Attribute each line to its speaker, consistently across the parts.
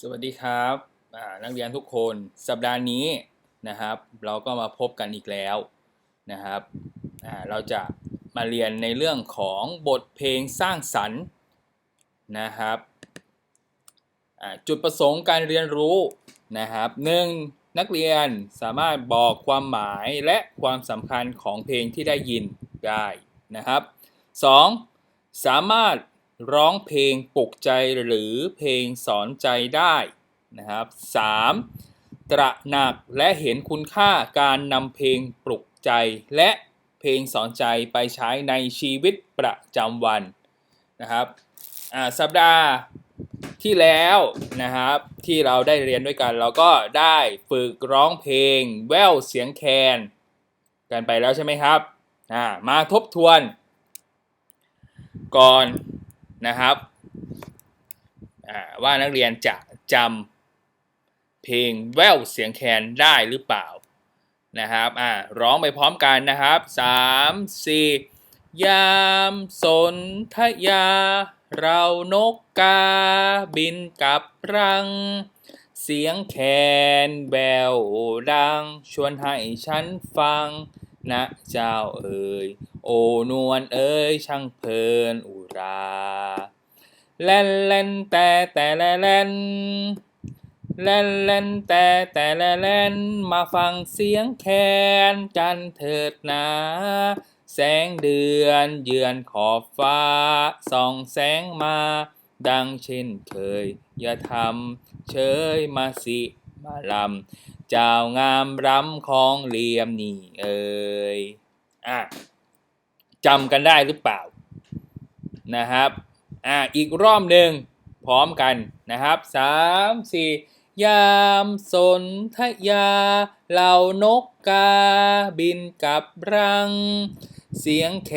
Speaker 1: สวัสดีครับนักเรียนทุกคนสัปดาห์นี้นะครับ เราก็มาพบกันอีกแล้วนะครับเราจะมาเรียนในเรื่องของบทเพลงสร้างสรรค์นะครับจุดประสงค์การเรียนรู้นะครับหนึ่งนักเรียนสามารถบอกความหมายและความสำคัญของเพลงที่ได้ยินได้นะครับสองสามารถ ร้องเพลงปลุกใจหรือเพลงสอนใจได้นะครับ 3. ตระหนักและเห็นคุณค่าการนำเพลงปลุกใจและเพลงสอนใจไปใช้ในชีวิตประจำวันนะครับอาสัปดาห์ที่แล้วนะครับที่เราได้เรียนด้วยกัน เราก็ได้ฝึกร้องเพลงแววเสียงแคนกันไปแล้วใช่ไหมครับมาทบทวน ก่อน นะครับว่านักเรียนจะจำเพลงแววเสียงแคนได้หรือเปล่านะครับอ่าร้องไปพร้อมกันนะครับสามสี่ยามสนทยา เรานกกาบินกับรัง เสียงแคนแววดัง ชวนให้ฉันฟัง นะเจ้าเอ๋ยโอนวลเอ๋ยช่างเพลินอุราแล่นแล่นแต่แต่แล่นแล่นแล่นแล่นแต่แต่แลแล่นมาฟังเสียงแคนกันเถิดนาแสงเดือนเยือนขอบฟ้าส่องแสงมา ดังเช่นเคย อย่าทำเฉยมาสิมาลำ เจ้างามรำของเหลี่ยมนี่เอ่ยอะจำกันได้หรือเปล่านะครับอะอีกรอบหนึ่งพร้อมกันนะครับสามสี่ยามสนทยา เหล่านกกาบินกับรัง เสียงแค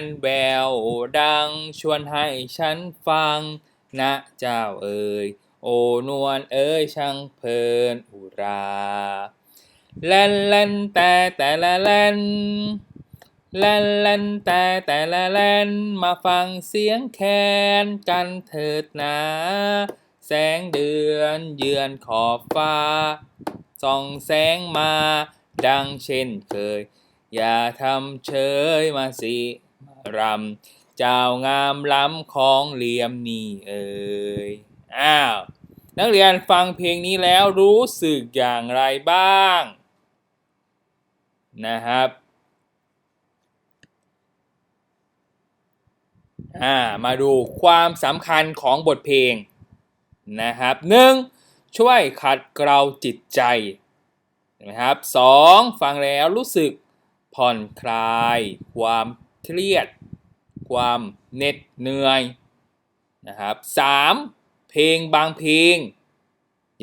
Speaker 1: นแววดังชวนให้ฉันฟังนะเจ้าเอ๋ย โอนวลเอ๋ยช่างเพลินอุราแล่นแล่นแต่แต่ละแล่นแล่นแล่นแต่แต่ละแล่นมาฟังเสียงแคนกันเถิดนา แสงเดือนเยือนขอบฟ้า ส่องแสงมา ดังเช่นเคย อย่าทำเฉยมาสิรำเจ้างามล้ำของเหลี่ยมนี่เอ่ย อ้าวนักเรียนฟังเพลงนี้แล้วรู้สึกอย่างไรบ้าง นะครับอ่ามาดูความสำคัญของบทเพลงนะครับหนึ่งช่วยขัดเกลาจิตใจนะครับสองฟังแล้วรู้สึกผ่อนคลาย ความเครียด ความเหน็ดเหนื่อยนะครับสาม เพลงบางเพลง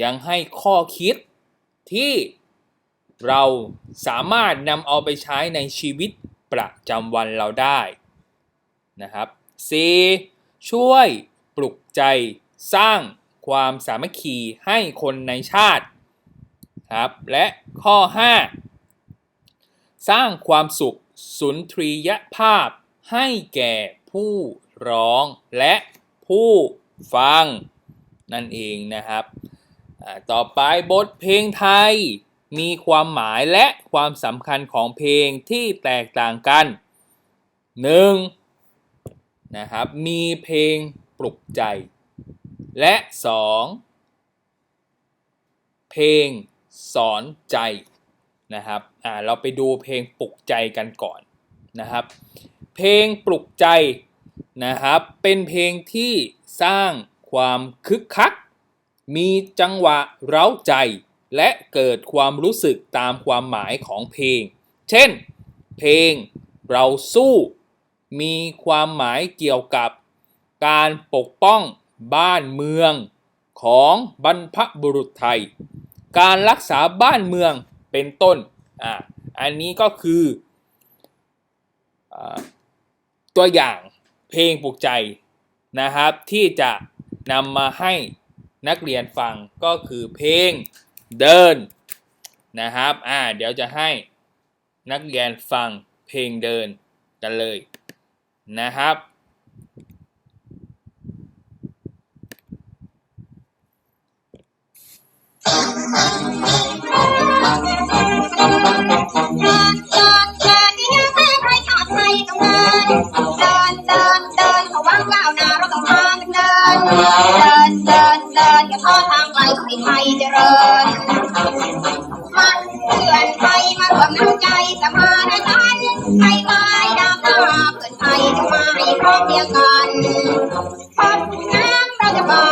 Speaker 1: ยังให้ข้อคิดที่เราสามารถนำเอาไปใช้ในชีวิตประจำวันเราได้นะครับ 4. ช่วยปลุกใจสร้างความสามัคคีให้คนในชาติครับ และข้อ 5 สร้างความสุขสุนทรียภาพให้แก่ผู้ร้องและผู้ฟัง นั่นเองนะครับต่อไปบทเพลงไทย มีความหมายและความสำคัญของเพลงที่แตกต่างกัน 1. นะครับมีเพลงปลุกใจ และ 2. เพลงสอนใจนะครับอ่าเราไปดูเพลงปลุกใจกันก่อนนะครับ เพลงปลุกใจนะครับเป็นเพลงที่สร้าง ความคึกคัก มีจังหวะเร้าใจ และเกิดความรู้สึกตามความหมายของเพลง เช่น เพลงเราสู้ มีความหมายเกี่ยวกับ การปกป้องบ้านเมืองของบรรพบุรุษไทย การรักษาบ้านเมืองเป็นต้น อ่า อันนี้ก็คืออตัวอย่างเพลงปลุกใจนะครับที่จะ นำมาให้นักเรียนฟังก็คือเพลงเดินนะครับ อ่า เดี๋ยวจะให้นักเรียนฟังเพลงเดินกันเลยนะครับ
Speaker 2: เดินเดินเดินที่ยังไม่ใครชาติไทยต้องเดินเดิน เดินเดินเดินเดินอย่าท้อทางไกลขอให้ไทยเจริญมาเพื่อนไทยมารวมน้ำใจสมานฉันท์ไทยตายดาวหน้าเพื่อนไทยจะมาให้พร้อมเพรียงกันพบน้ำเราจะมา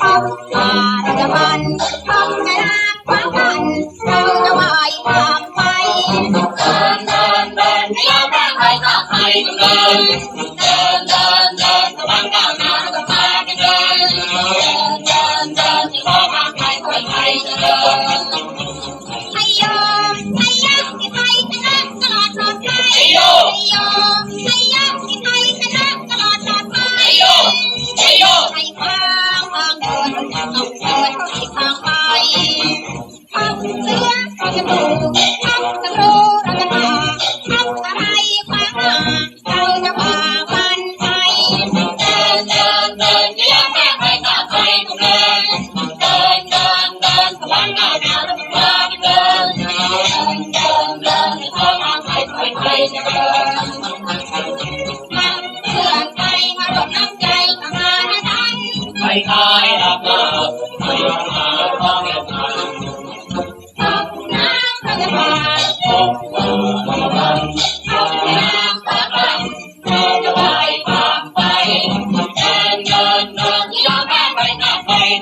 Speaker 2: พบป่าเราจะมันพบแม่น้ำฟ้ากันเราจะไหวตามไป
Speaker 3: เดินเดินเดินที่ยังไม่ใครชาติไทยต้องเดินเดินเดินเดินระ
Speaker 2: วัง
Speaker 3: ก้าวหน้าเราต้องพา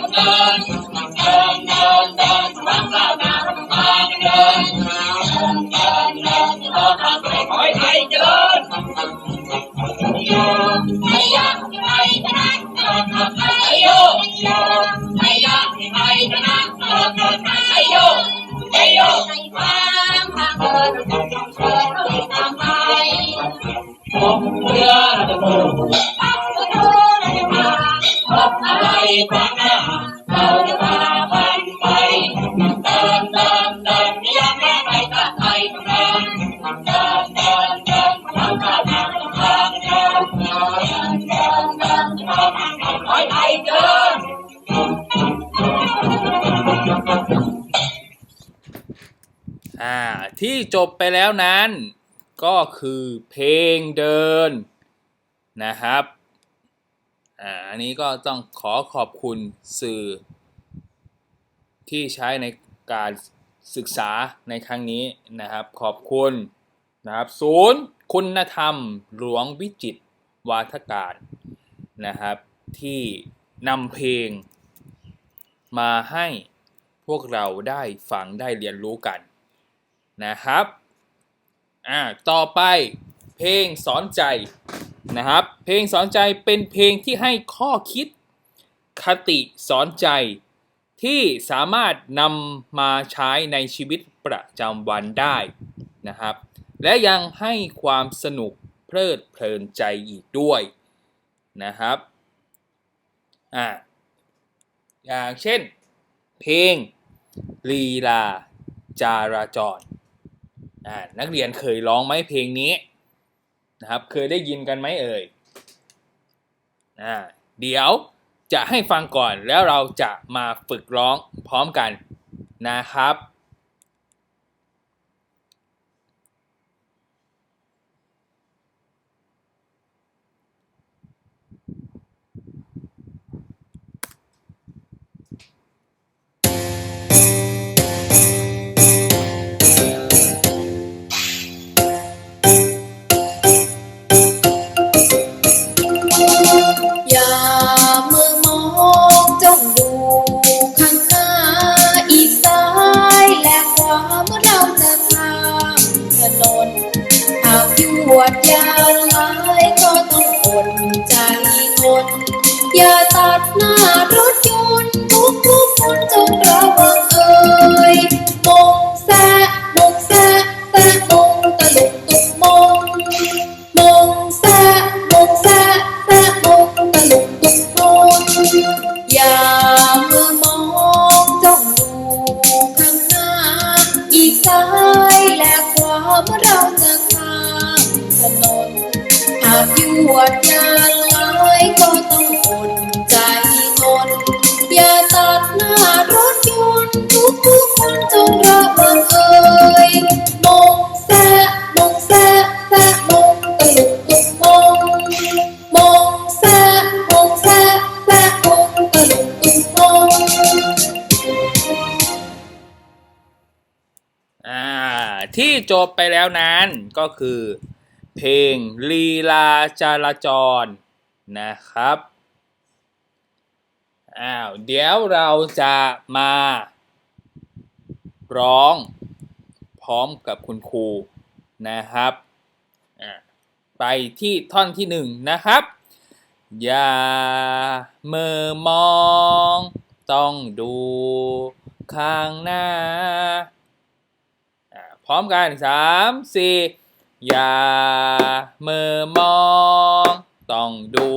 Speaker 3: น้ ที่จ
Speaker 1: บไปแล้วนั้น ก็คือเพลงเดินนะครับอันนี้ก็ต้องขอขอบคุณสื่อ ที่ใช้ในการศึกษาในครั้งนี้นะครับ ขอบคุณนะครับศูนย์คุณธรรมหลวงวิจิตวาทการนะครับ ที่นำเพลงมาให้พวกเราได้ฟังได้เรียนรู้กัน นะครับอ่าต่อไปเพลงสอนใจนะครับ เพลงสอนใจเป็นเพลงที่ให้ข้อคิดคติสอนใจที่สามารถนำมาใช้ในชีวิตประจำวันได้นะครับ และยังให้ความสนุกเพลิดเพลินใจอีกด้วยนะครับอ่าอย่างเช่น เพลงลีลาจาราจรอ่า นักเรียนเคยร้องไหมเพลงนี้นะครับ เคยได้ยินกันไหมเอ่ยเดี๋ยวจะให้ฟังก่อนแล้วเราจะมาฝึกร้องพร้อมกันนะครับ
Speaker 4: ดยานหลายก็ต้องอดใจทนอย่าตัดหน้ารถ วดนานลก็ต้องอดใจทนยาตัดหน้ารถยนต์ทุกทุกคนจงระวังเอ่ยมงแซมงแซแซมงตะลุกตุกมงแซมงแซแซมงตะลุกตุกมง
Speaker 1: ที่จบไปแล้วนั้นก็คือ เพลงลีลาจราจรนะครับ อ้าว เดี๋ยวเราจะมา ร้อง พร้อมกับคุณครูนะครับ ไปที่ท่อนที่หนึ่งนะครับ อย่าเมื่อมอง ต้องดูข้างหน้า พร้อมกันสามสี่ อย่าเมื่อมอง ต้องดู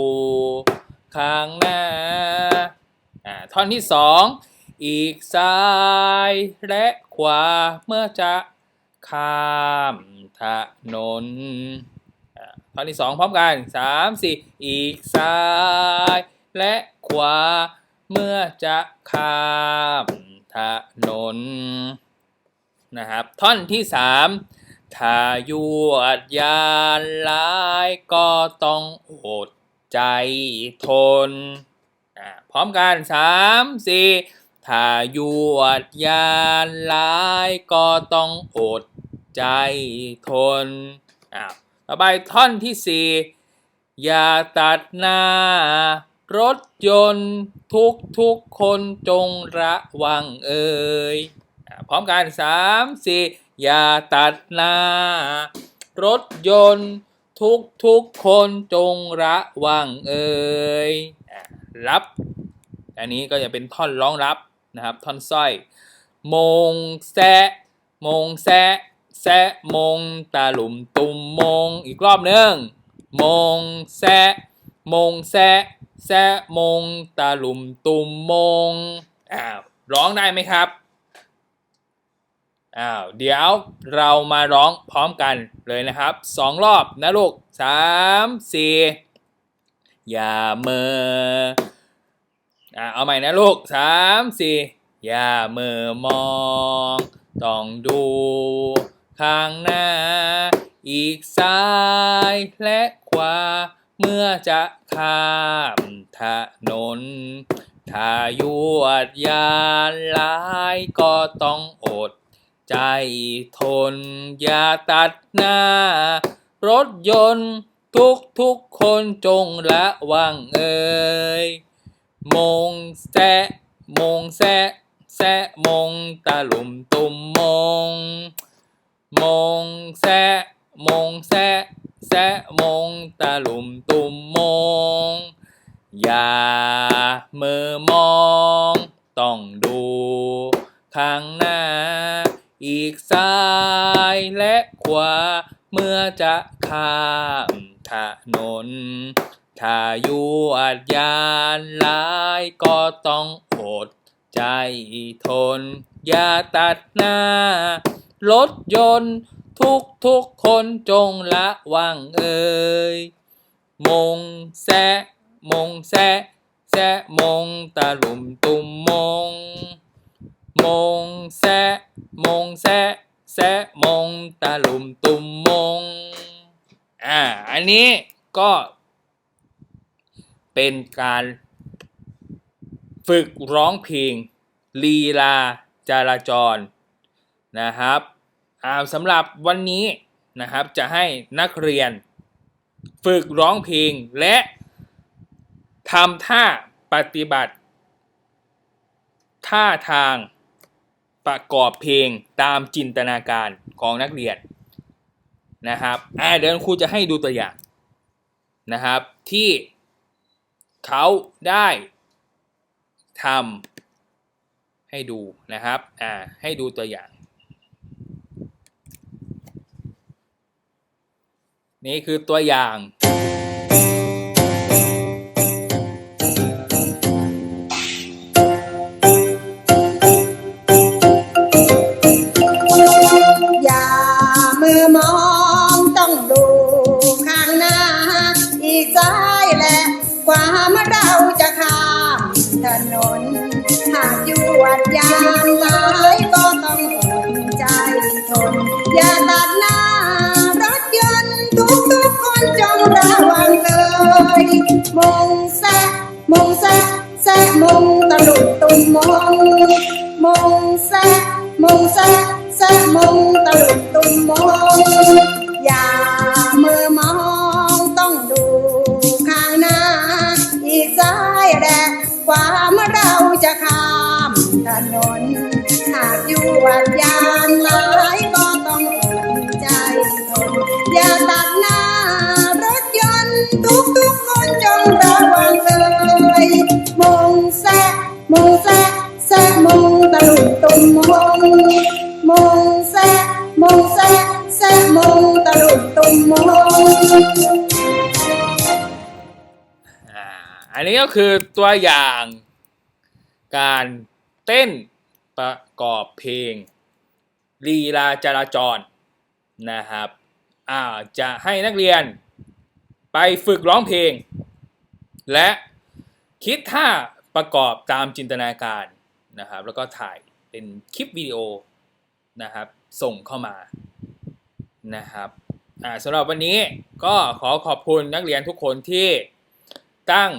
Speaker 1: ข้างหน้าอะท่อนที่สองอีกซ้ายและขวาเมื่อจะข้ามถนนอ่าท่อนที่สองพร้อมกันสามสี่อีกซ้ายและขวาเมื่อจะข้ามถนนนะครับ ท่อนที่สาม ถ้ายวดยานร้ายก็ต้องอดใจทน พร้อมกันสามสี่ถ้ายวดยานร้ายก็ต้องอดใจทนอ้าวต่อไปท่อนที่สี่อย่าตัดหน้า รถยนต์ทุกทุกคนจงระวังเอ่ยอะพร้อมกันสามสี่ อย่าตัดหน้า รถยนต์ทุกทุกคนจงระวังเอ่ยรับ อันนี้ก็จะเป็นท่อนร้องรับนะครับ ท่อนสร้อย มงแซะมงแซะแซะมงตาหลุมตุมมงอีกรอบหนึ่งมงแซะมงแซะแซะมงตาหลุมตุมมงอ้าร้องได้ไหมครับ อ้าวเดี๋ยวเรามาร้องพร้อมกันเลยนะครับสองรอบนะลูกสามสี่อย่าเมออะเอาใหม่นะลูกสามสี่อย่าเมื่อมอง ต้องดูข้างหน้า อีกซ้ายและขวาเมื่อจะข้ามถนน ถ้ายวดยานร้ายก็ต้องอด ใจทน อย่าตัดหน้า รถยนต์ทุกทุกคนจงระวังเอ่ยมงแซะมงแซะแซะมงตาลุมตุมมง มงแซะมงแซะแซะมงตาลุมตุมมง อย่าเมื่อมอง ต้องดูข้างหน้า อีกซ้ายและขวา เมื่อจะข้ามถนน ถ้ายวดยานร้ายก็ต้องอดใจทน อย่าตัดหน้ารถยนต์ทุกทุกคนจงระวังเอ่ยมงแซะมงแซะแซะมงตาลุมตุมมง มงแซะมงแซะแซะมงตาลุมตุมมงอ่าอันนี้ก็เป็นการฝึกร้องเพลงลีลาจราจรนะครับอ่าสำหรับวันนี้นะครับจะให้นักเรียน ฝึกร้องเพลงและทำท่าปฏิบัติ ท่าทาง ประกอบเพลงตามจินตนาการของนักเรียนนะครับอ่าเดี๋ยวครูจะให้ดูตัวอย่างนะครับที่เขาได้ทำให้ดูนะครับอ่าให้ดูตัวอย่าง นี่คือตัวอย่าง
Speaker 2: มงแซะมงแซะแซะมงตะลุกตุมมงมงแซะมงแซะแซะมงตะลุกตุมมงอย่าเมื่อมองต้องดูข้างหน้า อีกซ้ายและขวาเมื่อเราจะข้ามถนนหากอยู่วัดยา
Speaker 1: คือตัวอย่างการเต้นประกอบเพลงลีลาจราจรนะครับอ่าจะให้นักเรียนไปฝึกร้องเพลง และคิดท่าประกอบตามจินตนาการนะครับ แล้วก็ถ่ายเป็นคลิปวิดีโอนะครับ ส่งเข้ามานะครับอ่าสำหรับวันนี้ก็ขอขอบคุณนักเรียนทุกคนที่ตั้ง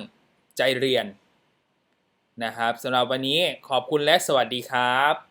Speaker 1: ใจเรียนนะครับสำหรับวันนี้ขอบคุณและสวัสดีครับ